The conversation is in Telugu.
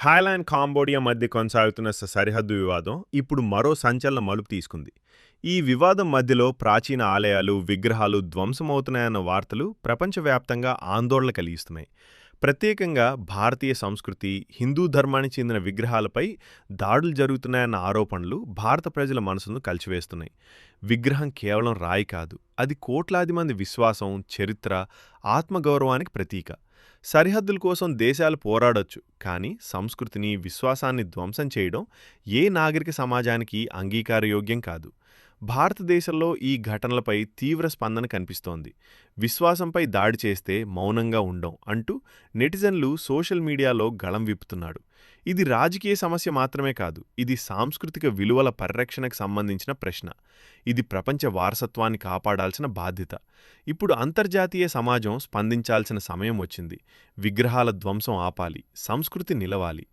థాయిలాండ్ కాంబోడియా మధ్య కొనసాగుతున్న సరిహద్దు వివాదం ఇప్పుడు మరో సంచలన మలుపు తీసుకుంది. ఈ వివాదం మధ్యలో ప్రాచీన ఆలయాలు విగ్రహాలు ధ్వంసమవుతున్నాయన్న వార్తలు ప్రపంచవ్యాప్తంగా ఆందోళన కలిగిస్తున్నాయి. ప్రత్యేకంగా భారతీయ సంస్కృతి హిందూ ధర్మానికి చెందిన విగ్రహాలపై దాడులు జరుగుతున్నాయన్న ఆరోపణలు భారత ప్రజల మనసును కలిచివేస్తున్నాయి విగ్రహం కేవలం రాయి కాదు అది కోట్లాది మంది విశ్వాసం చరిత్ర ఆత్మగౌరవానికి ప్రతీక. సరిహద్దుల కోసం దేశాలు పోరాడొచ్చు కానీ సంస్కృతిని విశ్వాసాన్ని ధ్వంసం చేయడం ఏ నాగరిక సమాజానికి అంగీకారయోగ్యం కాదు. భారతదేశంలో ఈ ఘటనలపై తీవ్ర స్పందన కనిపిస్తోంది. విశ్వాసంపై దాడి చేస్తే మౌనంగా ఉండం అంటూ నెటిజన్లు సోషల్ మీడియాలో గళం విప్పుతున్నాడు. ఇది రాజకీయ సమస్య మాత్రమే కాదు ఇది సాంస్కృతిక విలువల పరిరక్షణకు సంబంధించిన ప్రశ్న. ఇది ప్రపంచ వారసత్వాన్ని కాపాడాల్సిన బాధ్యత. ఇప్పుడు అంతర్జాతీయ సమాజం స్పందించాల్సిన సమయం వచ్చింది. విగ్రహాల ధ్వంసం ఆపాలి సంస్కృతి నిలవాలి.